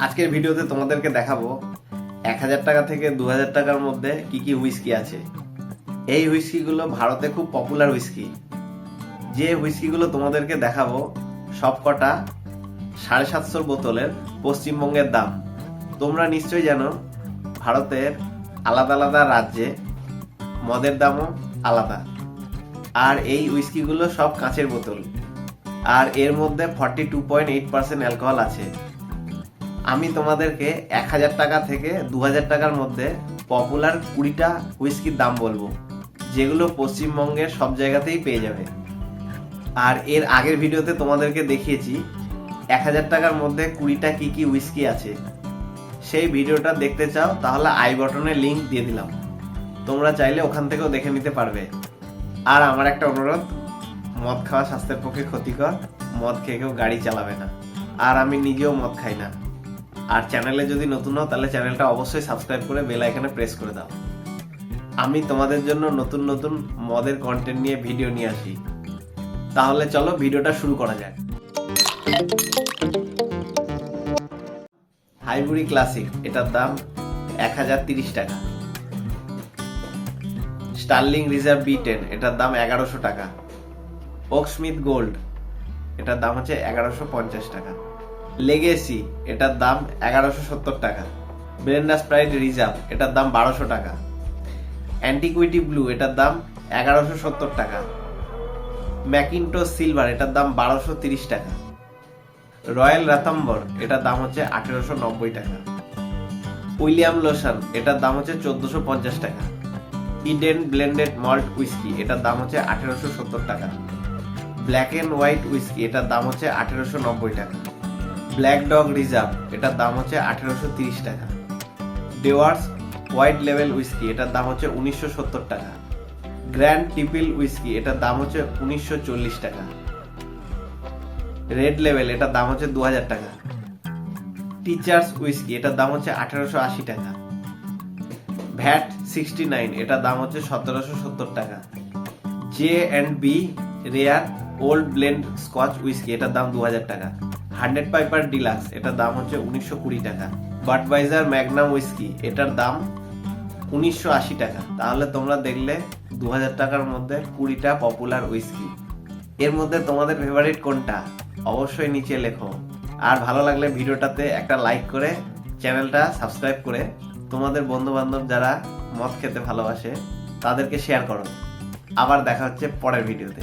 আজকের ভিডিওতে তোমাদেরকে দেখাবো এক হাজার টাকা থেকে দু হাজার টাকার মধ্যে কি কি হুইস্কি আছে। এই হুইস্কিগুলো ভারতে খুব পপুলার হুইস্কি। যে হুইস্কিগুলো তোমাদেরকে দেখাবো, সবকটা সাড়ে সাতশোর বোতলের পশ্চিমবঙ্গের দাম। তোমরা নিশ্চয়ই জানো, ভারতের আলাদা আলাদা রাজ্যে মদের দামও আলাদা। আর এই উইস্কিগুলো সব কাঁচের বোতল। আর এর মধ্যে forty two point eight percent alcohol আছে। আমি তোমাদেরকে এক হাজার টাকা থেকে দু হাজার টাকার মধ্যে পপুলার কুড়িটা হুইস্কির দাম বলব, যেগুলো পশ্চিমবঙ্গের সব জায়গাতেই পেয়ে যাবে। আর এর আগের ভিডিওতে তোমাদেরকে দেখিয়েছি, এক হাজার টাকার মধ্যে কুড়িটা কি কি হুইস্কি আছে। সেই ভিডিওটা দেখতে চাও, তাহলে আই বটনে লিংক দিয়ে দিলাম। তোমরা চাইলে ওখান থেকেও দেখে নিতে পারবে। আর আমার একটা অনুরোধ, মদ খাওয়া স্বাস্থ্যের পক্ষে ক্ষতিকর, মদ খেয়ে কেউ গাড়ি চালাবে না। আর আমি নিজেও মদ খাই না। আর চ্যানেলে যদি নতুন হও, তাহলে চ্যানেলটা অবশ্যই সাবস্ক্রাইব করে বেল আইকনে প্রেস করে দাও। আমি তোমাদের জন্য নতুন নতুন মদের কন্টেন্ট নিয়ে ভিডিও নিয়ে আসি। তাহলে চলো ভিডিওটা শুরু করা যাক। হাইবুড়ি ক্লাসিক এটার দাম এক হাজার তিরিশ টাকা। স্টার্লিং রিজার্ভ বি টেন এটার দাম এগারোশো টাকা। ওকস্মিথ গোল্ড এটার দাম হচ্ছে এগারোশো পঞ্চাশ টাকা। লেগেসি এটার দাম এগারোশো সত্তর টাকা। ব্রেন্ডা স্প্রাইট রিজার্ভ এটার দাম বারোশো টাকা। অ্যান্টিকুইটি ব্লু এটার দাম এগারোশো সত্তর টাকা। ম্যাকিনটো সিলভার এটার দাম বারোশো তিরিশ টাকা। রয়্যাল রাতাম্বর এটার দাম হচ্ছে আঠেরোশো নব্বই টাকা। উইলিয়াম লোশন এটার দাম হচ্ছে চোদ্দশো পঞ্চাশ টাকা। ইডেন ব্লেন্ডেড মল্ট উইস্কি এটার দাম হচ্ছে আঠেরোশো সত্তর টাকা। ব্ল্যাক অ্যান্ড হোয়াইট উইস্কি এটার দাম হচ্ছে আঠেরোশো নব্বই টাকা। ব্ল্যাক ডগ রিজার্ভ এটার দাম হচ্ছে আঠেরোশো তিরিশ টাকা। ডেওয়ার্স হোয়াইট লেভেল উইস্কি এটার দাম হচ্ছে উনিশশো সত্তর টাকা। গ্র্যান্ড টিপিল উইস্কি এটার দাম হচ্ছে উনিশশো চল্লিশ টাকা। রেড লেভেল এটার দাম হচ্ছে দু হাজার টাকা। টিচার্স উইস্কি এটার দাম হচ্ছে আঠেরোশো আশি টাকা। ভ্যাট সিক্সটি নাইন এটার দাম হচ্ছে সতেরোশো সত্তর টাকা। J and B rare old blend scotch whisky এটার দাম দু হাজার টাকা। হান্ড্রেড পাইপার ডিলাক্স, এটার দাম হচ্ছে উনিশশো কুড়ি টাকা। বাটবাইজার ম্যাগনাম উইস্কি এটার দাম উনিশশো আশি টাকা। তাহলে তোমরা দেখলে দু হাজার টাকার মধ্যে কুড়িটা পপুলার উইস্কি এর মধ্যে তোমাদের ফেভারিট কোনটা? অবশ্যই নিচে লেখো। আর ভালো লাগলে ভিডিওটাতে একটা লাইক করে চ্যানেলটা সাবস্ক্রাইব করে তোমাদের বন্ধু বান্ধব যারা মদ খেতে ভালোবাসে, তাদেরকে শেয়ার করো। আবার দেখা হচ্ছে পরের ভিডিওতে